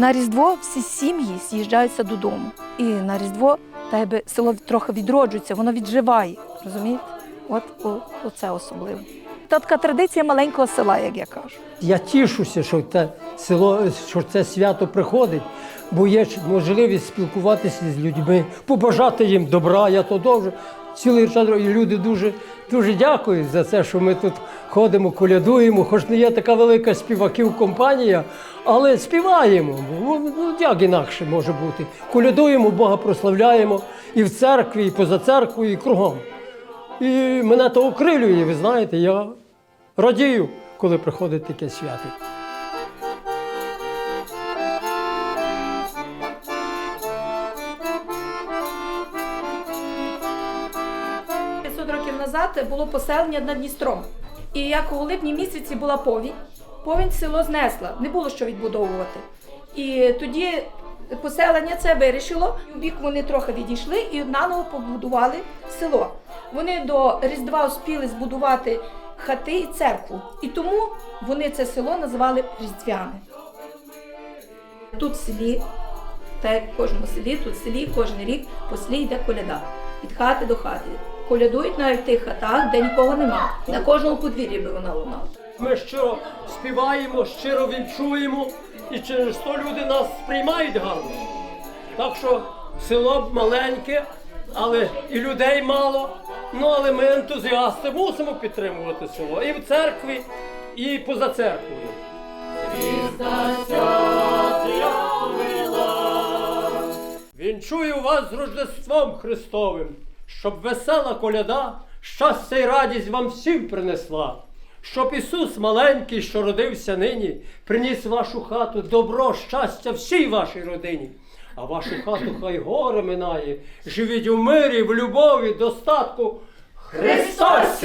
На Різдво всі сім'ї з'їжджаються додому. І на Різдво та би село трохи відроджується, воно відживає. Розумієте? От це особливо. Та така традиція маленького села, як я кажу. Я тішуся, що це село, що це свято приходить, бо є можливість спілкуватися з людьми, побажати їм добра. Я то дуже цілий час і люди дуже, дуже дякують за це, що ми тут ходимо, колядуємо. Хоч не є така велика співаків компанія, але співаємо. Ну, ну, як інакше може бути. Колядуємо, Бога прославляємо і в церкві, і поза церквою, і кругом. І мене то окрилює, ви знаєте, я радію, коли приходить таке свято. – років назад було поселення над Дністром. І як у липні місяці була повінь, повінь село знесла, не було що відбудовувати. І тоді поселення це вирішило. В бік вони трохи відійшли і наново побудували село. Вони до Різдва успіли збудувати хати і церкву. І тому вони це село називали Різдвяне. Тут в селі, так як в кожному селі, тут в селі кожен рік по селі йде коляда. Від хати до хати. Колядують навіть в тих хатах, де нікого нема. На кожному подвір'ї би вона лунала. Ми щиро співаємо, щиро вінчуємо, і через то люди нас сприймають гарно. Так що село маленьке, але і людей мало. Ну але ми ентузіасти мусимо підтримувати село і в церкві, і поза церквою. Вінчую вас з Рождеством Христовим, щоб весела коляда щастя й радість вам всім принесла. Щоб Ісус маленький, що родився нині, приніс в вашу хату добро, щастя всій вашій родині. А вашу хату хай горе минає, живіть у мирі, в любові, достатку. Христос!